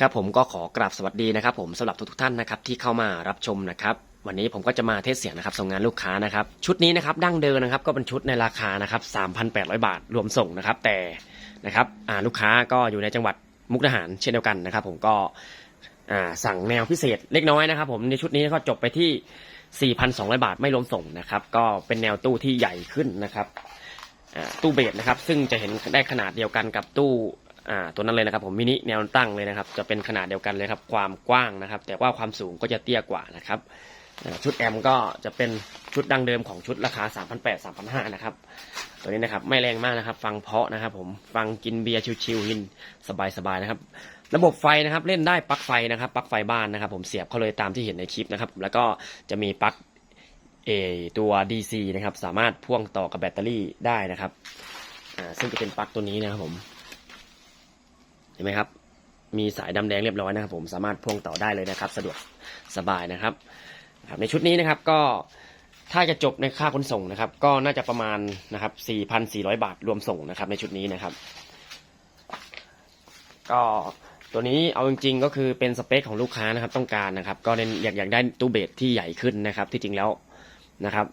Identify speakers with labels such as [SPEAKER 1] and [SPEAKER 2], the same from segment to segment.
[SPEAKER 1] ครับผมก็ขอกราบสวัสดีนะครับ ผมสำหรับทุกท่านนะครับที่เข้ามารับชมนะครับวันนี้ผมก็จะมาเทสเสียงนะครับส่งงานลูกค้านะครับชุดนี้นะครับดั้งเดิมนะครับก็เป็นชุดในราคานะครับ3,800 บาทรวมส่งนะครับแต่นะครับลูกค้าก็อยู่ในจังหวัดมุกดาหารเช่นเดียวกันนะครับ ผมก็สั่งแนวพิเศษเล็กน้อยนะครับ ผมในชุดนี้ก็จบไปที่ 4,200 บาทไม่รวมส่งนะครับก็เป็นแนวตู้ที่ใหญ่ขึ้นนะครับตู้เบสนะครับซึ่งจะเห็นได้ขนาดเดียวกันกับตู้ อ่าตัวนั้นเลยนะครับผมมินิแนวตั้งเลยนะครับ จะเป็นขนาดเดียวกันเลยครับ ความกว้างนะครับ แต่ว่าความสูงก็จะเตี้ยกว่านะครับชุดแอมก็จะเป็นชุดดังเดิมของชุดราคา 3,800 3,500นะครับ ตัวนี้นะครับไม่แรงมากนะครับ ฟังเพาะนะครับ ผมฟังกินเบียร์ชิวๆหินสบายๆนะครับ ระบบไฟนะครับเล่นได้ปลั๊กไฟนะครับปลั๊กไฟบ้านนะครับ ผมเสียบเข้าเลยตามที่เห็นในคลิปนะครับ แล้วก็จะมีปลั๊กเอตัว DC นะครับ สามารถพ่วงต่อกับแบตเตอรี่ได้นะครับอ่าซึ่งจะเป็นปลั๊กตัวนี้นะครับผม ห็นไหมครับ มีสายดำแดงเรียบร้อยนะครับผมสามารถพ่วงต่อได้เลยนะครับ สะดวกสบายนะครับ ในชุดนี้นะครับก็ถ้าจะจบในค่าขนส่งนะครับ ก็น่าจะประมาณนะครับ 4,400 บาทรวมส่งนะครับ ในชุดนี้นะครับ ก็ตัวนี้เอาจริงๆก็คือเป็นสเปคของลูกค้านะครับ ต้องการนะครับ ก็เน้นอยากอยากได้ตู้เบสที่ใหญ่ขึ้นนะครับ ที่จริงแล้วนะครับ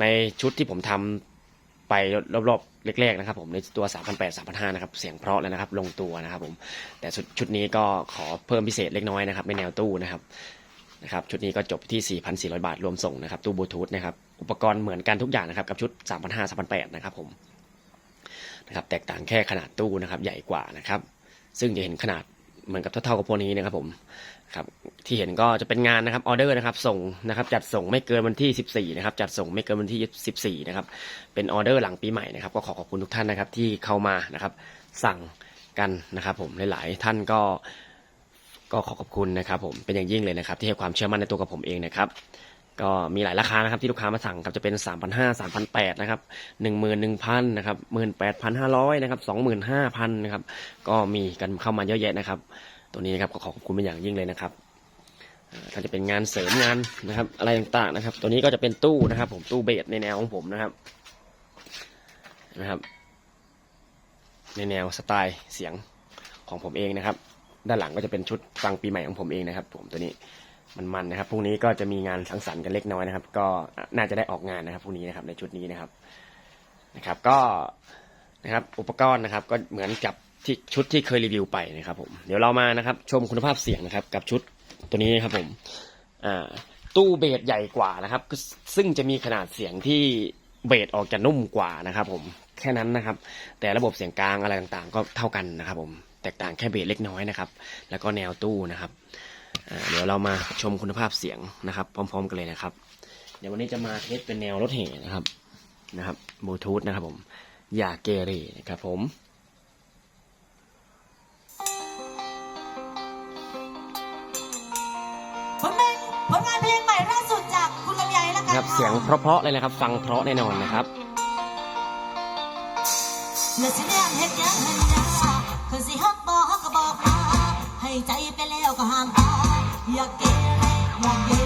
[SPEAKER 1] ในชุดที่ผมทำ ไปรอบๆแรกๆนะครับผมในตัว 3,800 3,500นะครับ เสียงเพราะแล้วนะครับ ลงตัวนะครับผมแต่ชุดชุดนี้ก็ขอเพิ่มพิเศษเล็กน้อยนะครับในแนวตู้นะครับนะครับชุดนี้ก็จบที่ 4,400 บาทรวมส่งนะครับตู้บลูทูธนะครับอุปกรณ์เหมือนกันทุกอย่างนะครับกับชุด 3,500 3,800นะครับผมนะครับแตกต่างแค่ขนาดตู้นะครับใหญ่กว่านะครับซึ่งจะเห็นขนาด เหมือนกับเท่าๆกับพวกนี้นะครับผมครับที่เห็นก็จะเป็นงานนะครับออเดอร์นะครับส่งนะครับจัดส่งไม่เกินวันที่ 14นะครับจัดส่งไม่เกินวันที่ 14นะครับเป็นออเดอร์หลังปีใหม่นะครับก็ขอขอบคุณทุกท่านนะครับที่เข้ามานะครับสั่งกันนะครับผมหลายๆท่านก็ก็ขอขอบคุณนะครับผมเป็นอย่างยิ่งเลยนะครับที่ให้ความเชื่อมั่นในตัวกับผมเองนะครับ ก็มีหลายราคานะครับที่ลูกค้ามาสั่งครับจะเป็น 3,500 3,800นะครับ11,000นะครับ18,500นะครับ25,000นะครับก็มีกันเข้ามาเยอะแยะนะครับ ตัวนี้นะครับก็ขอขอบคุณเป็นอย่างยิ่งเลยนะครับอ่าถ้าจะเป็นงานเสริมงานนะครับ อะไรต่างๆนะครับ ตัวนี้ก็จะเป็นตู้นะครับ ผมตู้เบสในแนวของผมนะครับนะครับ ในแนวสไตล์เสียงของผมเองนะครับ ด้านหลังก็จะเป็นชุดฟังปีใหม่ของผมเองนะครับ ผมตัวนี้ มันๆนะครับพรุ่งนี้ก็จะมีงานสังสรรค์กันเล็กน้อยนะครับ ก็น่าจะได้ออกงานนะครับพรุ่งนี้นะครับในชุดนี้นะครับนะครับ ก็นะครับอุปกรณ์นะครับ ก็เหมือนกับที่ชุดที่เคยรีวิวไปนะครับ ผมเดี๋ยวเรามานะครับ ชมคุณภาพเสียงนะครับ กับชุดตัวนี้นะครับผมอ่าตู้เบสใหญ่กว่านะครับ ซึ่งจะมีขนาดเสียงที่เบสออกจะนุ่มกว่านะครับ ผมแค่นั้นนะครับ แต่ระบบเสียงกลางอะไรต่างๆ ก็เท่ากันนะครับ ผมแตกต่างแค่เบสเล็กน้อยนะครับ แล้วก็แนวตู้นะครับ ดี๋ยวเรามาชมคุณภาพเสียงนะครับ พร้อม ๆ กันเลยนะครับ เดี๋ยววันนี้จะมาเทสเป็นแนวรถแห่นะครับนะครับบลูทูธนะครับผมอย่าเกเรนะครับผม
[SPEAKER 2] ผลงานผลงานเพลงใหม่ล่าสุดจากคุณลำไยแล้วกัน
[SPEAKER 1] นะครับเสียงเพราะๆเลยนะครับ ฟังเพราะแน่นอนนะครับ
[SPEAKER 2] เนื้อสิแนมเฮ็ดหยังหันยาคือสิฮักบ่ฮักก็บอกมาให้ใจไปแล้วก็ห้ามตา อย่าเกเรอย่าเกเ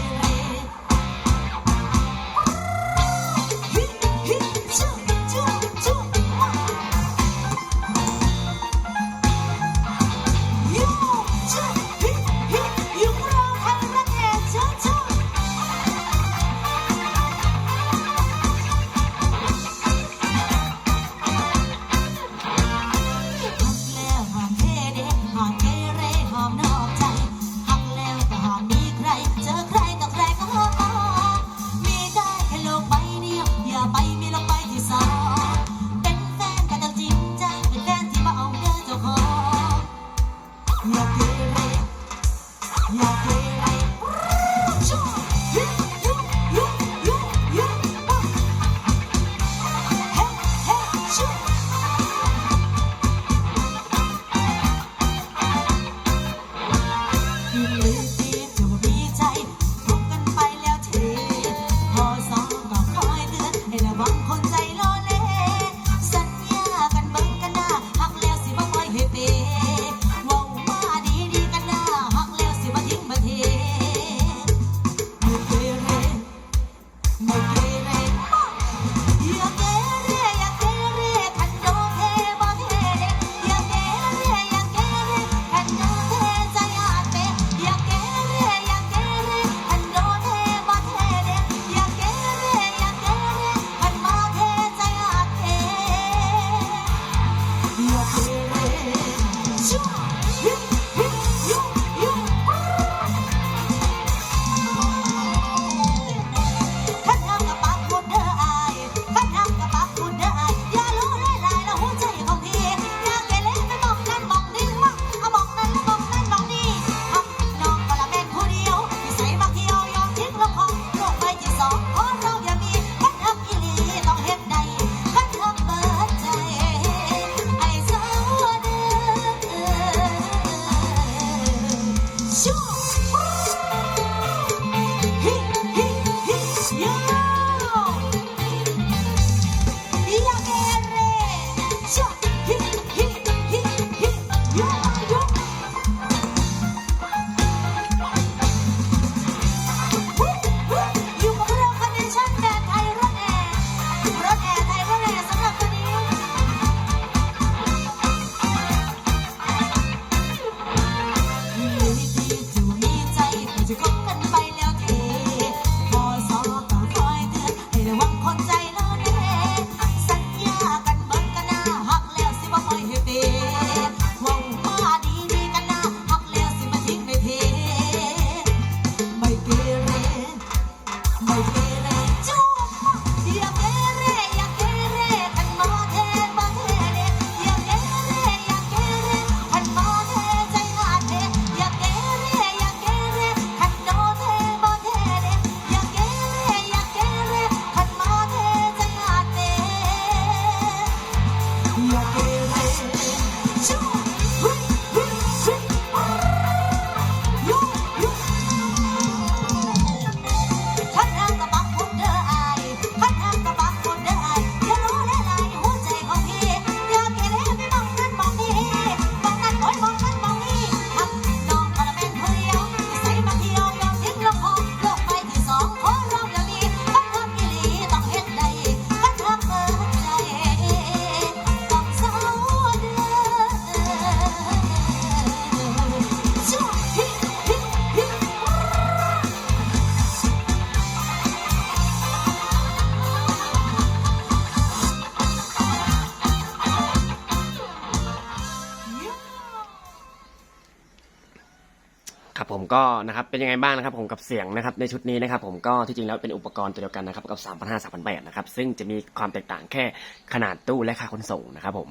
[SPEAKER 2] ครับ
[SPEAKER 1] ผมก็นะครับเป็นยังไงบ้างนะครับผมกับเสียงนะครับในชุดนี้นะครับผมก็ที่จริงแล้วเป็นอุปกรณ์ตัวเดียวกันนะครับกับ 3 5 0 0 3 8 0 0นะครับซึ่งจะมีความแตกต่างแค่ขนาดตู้และค่าขนส่งนะครับผม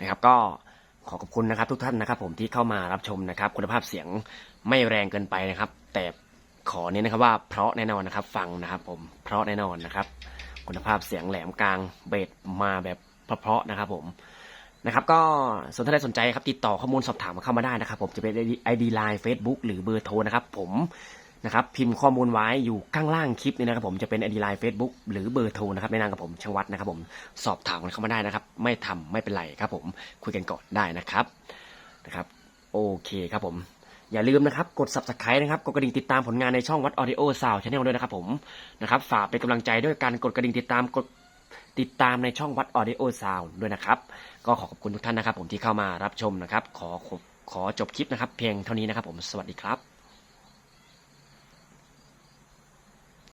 [SPEAKER 1] นะครับก็ขอขอบคุณนะครับทุกท่านนะครับผมที่เข้ามารับชมนะครับ คุณภาพเสียงไม่แรงเกินไปนะครับ แต่ขอเน้นนะครับว่าเพราะแน่นอนนะครับฟังนะครับผมเพราะแน่นอนนะครับ คุณภาพเสียงแหลมกลางเบสมาแบบเพราะๆนะครับผม นะครับก็ส่วนท่านใดสนใจครับติดต่อข้อมูลสอบถามเข้ามาได้นะครับ ผมจะเป็น ID Line Facebook หรือเบอร์โทรนะครับ ผมนะครับพิมพ์ข้อมูลไว้อยู่ข้างล่างคลิปนี้นะครับ ผมจะเป็น ID Line Facebook หรือเบอร์โทรนะครับในนามกับผมชังวัฒน์นะครับ ผมสอบถามกันเข้ามาได้นะครับ ไม่ทำไม่เป็นไรครับ ผมคุยกันก่อนได้นะครับนะครับโอเคครับผมอย่าลืมนะครับกด subscribe นะครับกดกระดิ่งติดตามผลงานในช่องวัด Audio Sound Channel ด้วยนะครับผมนะครับฝากเป็นกำลังใจด้วยการกดกระดิ่งติดตามกด ติดตามในช่องวัดออดิโอซาวด้วยนะครับ ก็ขอขอบคุณทุกท่านนะครับ ผมที่เข้ามารับชมนะครับ ขอขอขอจบคลิปนะครับ เพียงเท่านี้นะครับ ผมสวัสดีครับ